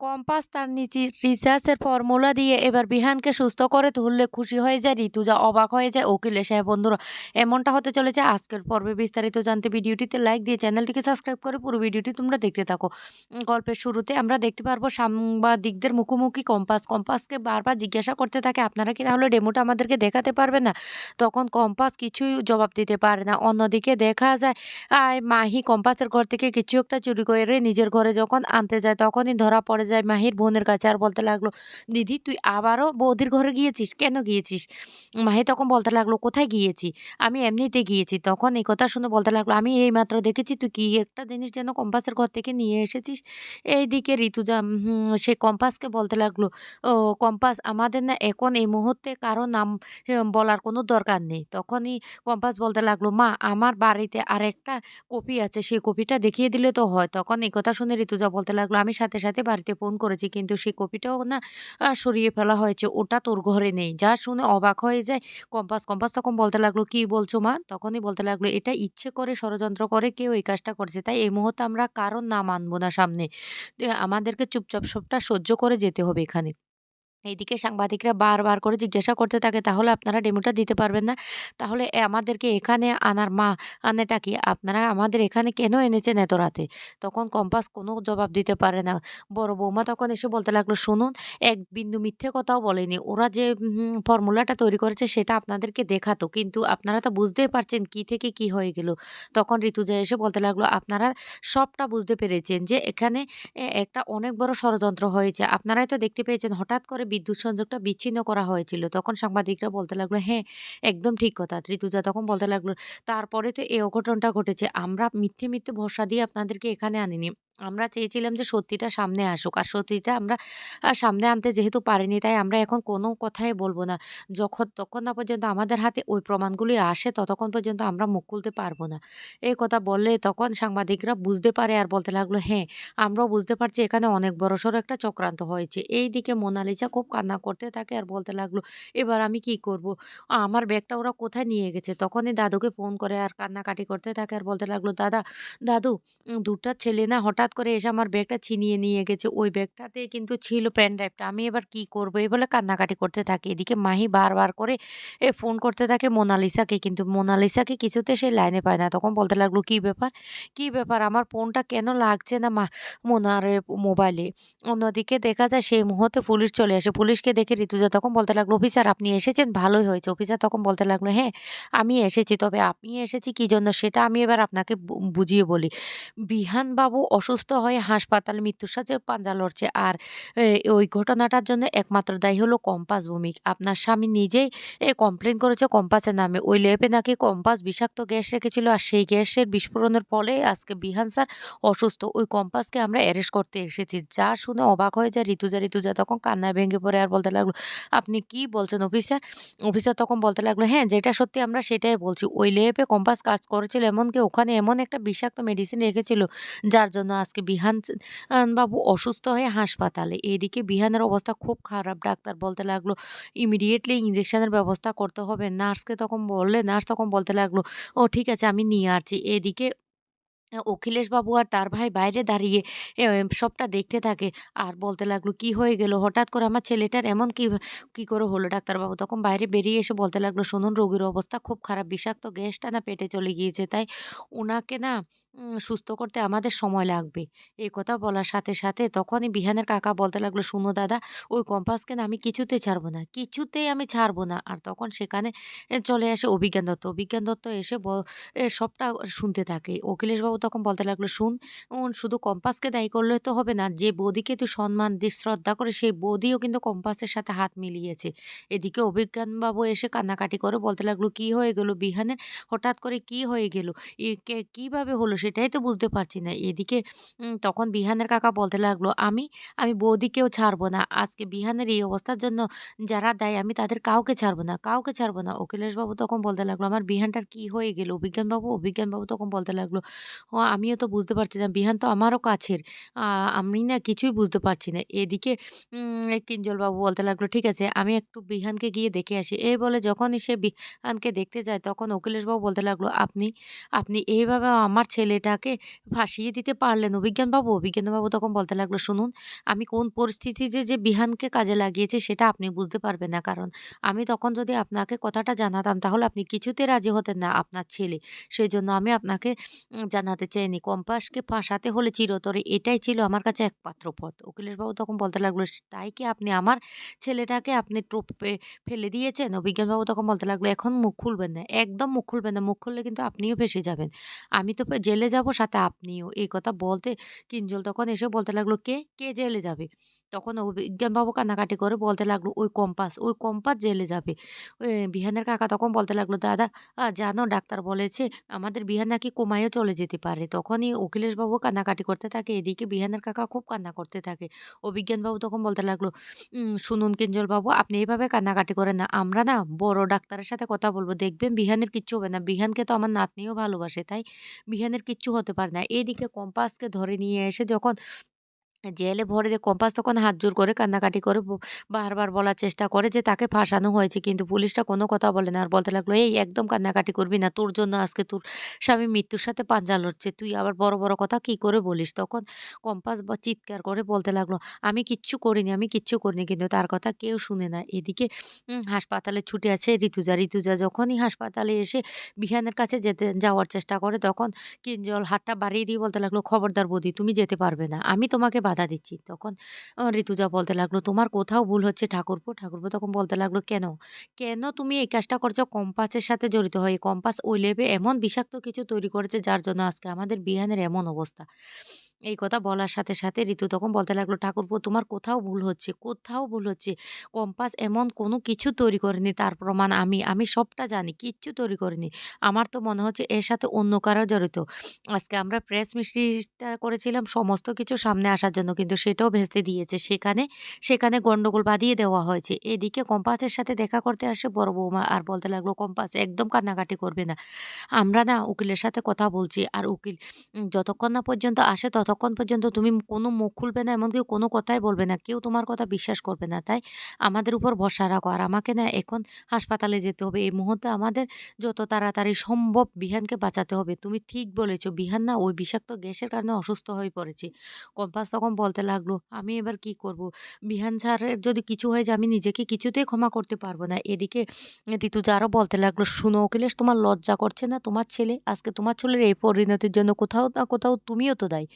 Compass তার নিচে রিসার্চের ফর্মুলা দিয়ে এবার বিহানকে সুস্থ করে তুললে খুশি হয়ে যায় ঋতুজা অবাক হয়ে যায়। ওকিলে সাহেব বন্ধুরা, এমনটা হতে চলেছে। আজকের পর্বে বিস্তারিত জানতে ভিডিওটিতে লাইক দিয়ে চ্যানেলটিকে সাবস্ক্রাইব করে পুরো ভিডিওটি তোমরা দেখতে থাকো। গল্পের শুরুতে আমরা দেখতে পারব সাংবাদিকদের মুখোমুখি কম্পাস। কম্পাসকে বারবার জিজ্ঞাসা করতে থাকে, আপনারা কি তাহলে ডেমোটা আমাদেরকে দেখাতে পারবেন না? তখন কম্পাস কিছুই জবাব দিতে পারে না। অন্যদিকে দেখা যায়, আয় মাহি, কম্পাসের ঘর থেকে কিছু একটা চুরি করে নিজের ঘরে যখন আনতে যায়, তখনই ধরা পড়ে যায় মাহির বোনের কাছে আর বলতে লাগল, দিদি, তুই আবারও বৌদির ঘরে গিয়েছিস? কেন গিয়েছিস? মাহি তখন বলতে লাগল, কোথায় গিয়েছি? আমি এমনিতে গিয়েছি। তখন এই কথা শুনে বলতে লাগল, আমি এই মাত্র দেখেছি, তুই কি একটা জিনিস যেন কম্পাসের ঘর থেকে নিয়ে এসেছিস? এইদিকে ঋতুজা সে কম্পাসকে বলতে লাগল, ও, কম্পাস, আমাদের না এখন এই মুহূর্তে কারও নাম বলার কোনো দরকার নেই। তখনই কম্পাস বলতে লাগল, মা, আমার বাড়িতে আরেকটা কপি আছে, সেই কপিটা দেখিয়ে দিলে তো হয়। তখন এই কথা শুনে ঋতুজা বলতে লাগল, আমি সাথে সাথে বাড়িতে ফোন করেছি। কিন্তু সেই কপিটাও না সরিয়ে ফেলা হয়েছে। ওটা তোর ঘরে নেই। যা শুনে অবাক হয়ে যায়। কম্পাস কম্পাস তখন বলতে লাগল, কি বলছো মা? তখনই বলতে লাগল, এটা ইচ্ছে করে ষড়যন্ত্র করে, কেউ এই কাজটা করছে। তাই এই মুহূর্তে আমরা কারণ না মানবো না সামনে। আমাদেরকে চুপচাপ সবটা সহ্য করে যেতে হবে এখানে। এইদিকে সাংবাদিকরা বারবার করে জিজ্ঞাসা করতে থাকে, তাহলে আপনারা ডেমোটা দিতে পারবেন না? তাহলে আমাদেরকে এখানে আনার মা আনেটা কি? আপনারা আমাদের এখানে কেন এনেছেন এত রাতে? তখন কম্পাস কোনো জবাব দিতে পারে না। বড় বৌমা তখন এসে বলতে লাগল, শুনুন, এক বিন্দু মিথ্যে কথাও বলেনি। ওরা যে ফর্মুলাটা তৈরি করেছে সেটা আপনাদেরকে দেখাতো, কিন্তু আপনারা তো বুঝতেই পারছেন কি থেকে কি হয়ে গেল। তখন ঋতুজা এসে বলতে লাগল, আপনারা সবটা বুঝতে পেরেছেন যে এখানে একটা অনেক বড় ষড়যন্ত্র হয়েছে। আপনারাই তো দেখতে পেয়েছেন, হঠাৎ করে বিদ্যুৎ সংযোগটা বিচ্ছিন্ন করা হয়েছিল। তখন সাংবাদিকরা বলতে লাগল, "হ্যাঁ, একদম ঠিক কথা।" ঋতুজা তখন বলতে লাগল, "তারপরে তো এই অঘটনটা ঘটেছে। আমরা মিথ্যে, মিথ্যে ভরসা দিয়ে আপনাদেরকে এখানে আনিনি। আমরা চেয়েছিলাম যে সত্যিটা সামনে আসুক। আর সত্যিটা আমরা সামনে আনতে যেহেতু পারিনি তাই আমরা এখন কোনো কথাই বলব না। যখন তখন না পর্যন্ত আমাদের হাতে ওই প্রমাণগুলি আসে ততক্ষণ পর্যন্ত আমরা মুখ খুলতে পারব না।" এই কথা বললে তখন সাংবাদিকরা বুঝতে পারে আর বলতে লাগল, "হ্যাঁ, আমরাও বুঝতে পারছি এখানে অনেক বড়সড় একটা চক্রান্ত হয়েছে। এই দিকে মোনালিসা খুব কান্না করতে থাকে আর বলতে লাগল, "এবার আমি কি করব? আমার ব্যাগটা ওরা কোথায় নিয়ে গেছে?" তখনই দাদুকে ফোন করে আর কান্নাকাটি করতে থাকে আর বলতে লাগল, "দাদা, দাদু উম ২ টা ছেলে না হঠাৎ করে এসে আমার ব্যাগটা ছিনিয়ে নিয়ে গেছে। ওই ব্যাগটাতে কিন্তু ছিল পেন ড্রাইভটা। আমি এবার কি করব?" এই বলে কান্নাকাটি করতে থাকি এদিকে মাহি বারবার করে এ ফোন করতে থাকে মোনালিসাকে কিন্তু মোনালিসাকে কিছুতে সে লাইনে পায় না। তখন বলতে লাগল, "কি ব্যাপার? কি ব্যাপার? আমার ফোনটা কেন লাগছে না মা মোনারের মোবাইলে। অন্যদিকে দেখা যায় সেই মুহূর্তে পুলিশ চলে আসে। পুলিশকে দেখে ঋতুজা তখন বলতে লাগল, "অফিসার আপনি এসেছেন ভালোই হয়েছে।" অফিসার তখন বলতে লাগল, "হ্যাঁ, আমি এসেছি। তবে আমি এসেছি কি জন্য সেটা আমি এবার আপনাকে বুঝিয়ে বলি। বিহানবাবু অসুস্থ হয়ে হাসপাতাল মৃত্যুর সাথে পাঞ্জা লড়ছে। আর ওই ঘটনাটার জন্য একমাত্র দায়ী হলো কম্পাস ভূমিক আপনার স্বামী নিজেই এ কমপ্লেইন করেছে কম্পাসের নামে। ওই ল্যাবে নাকি কম্পাস বিষাক্ত গ্যাস রেখেছিল। আর সেই গ্যাসের বিস্ফোরণের ফলে আজকে বিহান স্যার অসুস্থ। ওই কম্পাসকে আমরা অ্যারেস্ট করতে এসেছি। যা শুনে অবাক হয়ে যায় ঋতুজা। ঋতুজা তখন কান্নায় ভেঙে পড়ে আর বলতে লাগল, "আপনি কি বলছেন অফিসার?" অফিসার তখন বলতে লাগল, "হ্যাঁ, যেটা সত্যি আমরা সেটাই বলছি। ওই ল্যাবে কম্পাস কাজ করেছিল এমনকি ওখানে এমন একটা বিষাক্ত মেডিসিন রেখেছিল যার জন্য আজকে বিহান বাবু অসুস্থ হয়ে হাসপাতালে। এদিকে বিহানের অবস্থা খুব খারাপ। ডাক্তার বলতে লাগল, "ইমিডিয়েটলি ইঞ্জেকশানের ব্যবস্থা করতে হবে।" নার্সকে তখন বললে নার্স তখন বলতে লাগল, "ও ঠিক আছে আমি নিয়ে আসছি।" এদিকে অখিলেশবাবু আর তার ভাই বাইরে দাঁড়িয়ে সবটা দেখতে থাকে আর বলতে লাগল, "কি হয়ে গেল? হঠাৎ করে আমার ছেলেটার এমন কি কি করে হলো?" ডাক্তারবাবু তখন বাইরে বেরিয়ে এসে বলতে লাগল, "শুনুন রোগীর অবস্থা খুব খারাপ। বিষাক্ত গ্যাসটা না পেটে চলে গিয়েছে। তাই ওনাকে না সুস্থ করতে আমাদের সময় লাগবে।" এই কথা বলার সাথে, সাথে তখনই বিহানের কাকা বলতে লাগল, "শুনো দাদা, ওই কম্পাসকে না আমি কিছুতেই ছাড়বো না। কিছুতেই আমি ছাড়বো না।" আর তখন সেখানে চলে আসে অভিজ্ঞান দত্ত। অভিজ্ঞান দত্ত এসে সবটা শুনতে থাকে। অখিলেশবাবু তখন বলতে লাগল, "শুন, শুধু কম্পাসকে দায়ী করলে তো হবে না। যে বৌদিকে তুই সম্মান দিস, শ্রদ্ধা করে সেই বৌদিও কিন্তু কম্পাসের সাথে হাত মিলিয়েছে।" এদিকে অভিজ্ঞানবাবু এসে কান্নাকাটি করে বলতে লাগল, "কি হয়ে গেল বিহানের? হঠাৎ করে কি হয়ে গেল? কীভাবে হলো সেটাই তো বুঝতে পারছি না।" এদিকে তখন বিহানের কাকা বলতে লাগল, "আমি, আমি বৌদিকেও ছাড়বো না। আজকে বিহানের এই অবস্থার জন্য যারা দেয় আমি তাদের কাউকে ছাড়বো না, কাউকে ছাড়বো না।" অখিলেশবাবু তখন বলতে লাগল, "আমার বিহানটার কি হয়ে গেল অভিজ্ঞানবাবু?" অভিজ্ঞানবাবু তখন বলতে লাগল, ও আমিও তো বুঝতে পারছি না। বিহান তো আমারও কাছের। আমি না কিছুই বুঝতে পারছি না। এদিকে কিঞ্জলবাবু বলতে লাগল, "ঠিক আছে আমি একটু বিহানকে গিয়ে দেখে আসি।" এই বলে যখনই সে বিহানকে দেখতে যায় তখন অখিলেশবাবু বলতে লাগল, "আপনি আপনি এইভাবে আমার ছেলেটাকে ফাঁসিয়ে দিতে পারলেন অভিজ্ঞানবাবু?" অভিজ্ঞানবাবু তখন বলতে লাগল, "শুনুন আমি কোন পরিস্থিতিতে যে বিহানকে কাজে লাগিয়েছি সেটা আপনি বুঝতে পারবেন না। কারণ আমি তখন যদি আপনাকে কথাটা জানাতাম তাহলে আপনি কিছুতে রাজি হতেন না আপনার ছেলে। সেই জন্য আমি আপনাকে উম জানাতে চাইনি। কম্পাসকে ফাঁসাতে হলে চিরতরে এটাই ছিল আমার কাছে একমাত্র পথ। অখিলেশবাবু তখন বলতে লাগল, "তাই কি আপনি আমার ছেলেটাকে আপনি টোপে ফেলে দিয়েছেন?" অভিজ্ঞানবাবু তখন বলতে লাগল, "এখন মুখ খুলবেন না। একদম মুখ খুলবেন না। মুখ খুললে কিন্তু আপনিও ফেঁসে যাবেন। আমি তো জেলে যাব সাথে আপনিও।" এই কথা বলতে কিঞ্জল তখন এসে বলতে লাগল, "কে? কে জেলে যাবে?" তখন অভিজ্ঞানবাবু কান্নাকাটি করে বলতে লাগল, "ওই কম্পাস, ওই কম্পাস জেলে যাবে।" বিহানের কাকা তখন বলতে লাগল, "দাদা জানো ডাক্তার বলেছে আমাদের বিহান নাকি কোমায়ও চলে যেতে পারে।" তখনই অখিলেশবাবু কান্নাকাটি করতে থাকে। এদিকে বিহানের কাকা খুব কান্না করতে থাকে। অভিজ্ঞানবাবু তখন বলতে লাগল, "শুনুন কিঞ্জলবাবু আপনি এইভাবে কান্নাকাটি করেন না। আমরা না বড় ডাক্তারের সাথে কথা বলব দেখবেন বিহানের কিচ্ছু হবে না। বিহানকে তো আমার নাতনিও ভালোবাসে। তাই বিহানের কিচ্ছু হতে পারে না।" এইদিকে কম্পাসকে ধরে নিয়ে এসে যখন জেলে ভরে দিয়ে কম্পাস তখন হাত জোর করে কান্নাকাটি করে বারবার বলার চেষ্টা করে যে তাকে ফাঁসানো হয়েছে। কিন্তু পুলিশটা কোনো কথা বলে না। আর বলতে লাগল, "এই একদম কান্নাকাটি করবি না। তোর জন্য আজকে তোর স্বামী মৃত্যুর সাথে পাঞ্জা লড়ছে। তুই আবার বড়, বড় কথা কি করে বলিস?" তখন কম্পাস বা চিৎকার করে বলতে লাগল, "আমি কিচ্ছু করিনি, আমি কিচ্ছু করিনি।" কিন্তু তার কথা কেউ শুনে না। এদিকে হাসপাতালে ছুটে আছে ঋতুজা। ঋতুজা যখনই হাসপাতালে এসে বিহানের কাছে যেতে যাওয়ার চেষ্টা করে তখন কিঞ্জল হাতটা বাড়িয়ে দিয়ে বলতে লাগল, "খবরদার বৌদি তুমি যেতে পারবে না। আমি তোমাকে বাধা দিচ্ছি।" তখন ঋতুজা বলতে লাগল, "তোমার কোথাও ভুল হচ্ছে ঠাকুরপো।" ঠাকুরপো তখন বলতে লাগল, "কেন? কেন তুমি এই কাজটা করছ?" কম্পাসের সাথে জড়িত হয়ে। কম্পাস ওই লেবে এমন বিষাক্ত কিছু তৈরি করেছে যার জন্য আজকে আমাদের বিহানের এমন অবস্থা। এই কথা বলার সাথে, সাথে ঋতু তখন বলতে লাগল, "ঠাকুরপো তোমার কোথাও ভুল হচ্ছে, কোথাও ভুল হচ্ছে। কম্পাস এমন কোনো কিছু তৈরি করেনি তার প্রমাণ আমি। আমি সবটা জানি। কিচ্ছু তৈরি করিনি আমার তো মনে হচ্ছে এর সাথে অন্য কারও জড়িত। আজকে আমরা প্রেস মিস্ট্রিটা করেছিলাম সমস্ত কিছু সামনে আসার জন্য। কিন্তু সেটাও ভেস্তে দিয়েছে। সেখানে সেখানে গন্ডগোল বাঁধিয়ে দেওয়া হয়েছে।" এদিকে কম্পাসের সাথে দেখা করতে আসে বড় বৌমা আর বলতে লাগল, "কম্পাস একদম কান্নাকাটি করবে না। আমরা না উকিলের সাথে কথা বলছি। আর উকিল যতক্ষণ না পর্যন্ত আসে ততক্ষণ পর্যন্ত তুমি কোনো মুখ খুলবে না এমনকি কোনো কথাই বলবে না। কেউ তোমার কথা বিশ্বাস করবে না। তাই আমাদের উপর ভরসা রাখো। আর আমাকে না এখন হাসপাতালে যেতে হবে। এই মুহূর্তে আমাদের যত তাড়াতাড়ি সম্ভব বিহানকে বাঁচাতে হবে। তুমি ঠিক বলেছ বিহান না ওই বিষাক্ত গ্যাসের কারণে অসুস্থ হয়ে পড়েছে।" কম্পাস তখন বলতে লাগল, "আমি এবার কি করব? বিহান স্যারের যদি কিছু হয়ে যায় আমি নিজেকে কিছুতেই ক্ষমা করতে পারব না।" এদিকে ঋতুজা আরও বলতে লাগল, "শুনো অখিলেশ তোমার লজ্জা করছে না? তোমার ছেলে আজকে তোমার ছেলের এই পরিণতির জন্য কোথাও না কোথাও তুমিও তো দায়ী।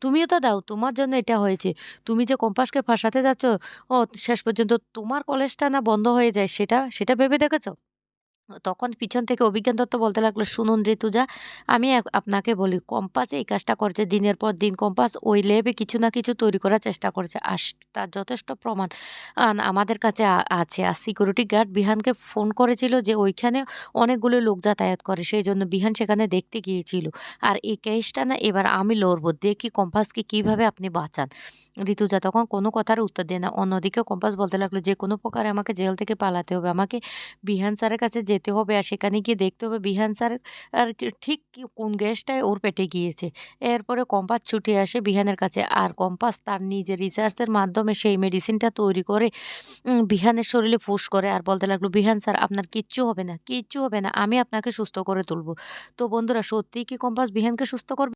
তুমিও তো দাও। তোমার জন্য এটা হয়েছে। তুমি যে কম্পাসকে ফাঁসাতে যাচ্ছ ও শেষ পর্যন্ত তোমার কলেজটা না বন্ধ হয়ে যায় সেটা, সেটা ভেবে দেখেছ?" তখন পিছন থেকে অভিজ্ঞান দত্ত বলতে লাগল, "শুনুন ঋতুজা, আমি আপনাকে বলি কম্পাস এই কাজটা করছে দিনের পর দিন কম্পাস ওই ল্যাবে কিছু না কিছু তৈরি করার চেষ্টা করেছে। আর তার যথেষ্ট প্রমাণ আমাদের কাছে আছে। আর সিকিউরিটি গার্ড বিহানকে ফোন করেছিল যে ওইখানে অনেকগুলো লোক যাতায়াত করে। সেই জন্য বিহান সেখানে দেখতে গিয়েছিল। আর এই কেসটা না এবার আমি লড়ব। দেখি কম্পাসকে কীভাবে আপনি বাঁচান।" ঋতুজা তখন কোনো কথার উত্তর দেয় না। অন্যদিকে কম্পাস বলতে লাগল, যে কোনো প্রকারে আমাকে জেল থেকে পালাতে হবে। আমাকে বিহান স্যারের কাছে যেতে হবে আর সেখানে গিয়ে দেখতে হবে বিহান স্যার আর ঠিক কোন গ্যাসটায় ওর পেটে গিয়েছে।" এরপরে কম্পাস ছুটে আসে বিহানের কাছে। আর কম্পাস তার নিজের রিসার্চের মাধ্যমে সেই মেডিসিনটা তৈরি করে বিহানের শরীরে ফুস করে আর বলতে লাগল, "বিহান স্যার আপনার কিচ্ছু হবে না, কিচ্ছু হবে না। আমি আপনাকে সুস্থ করে তুলব।" তো বন্ধুরা সত্যিই কি কম্পাস বিহানকে সুস্থ করবে?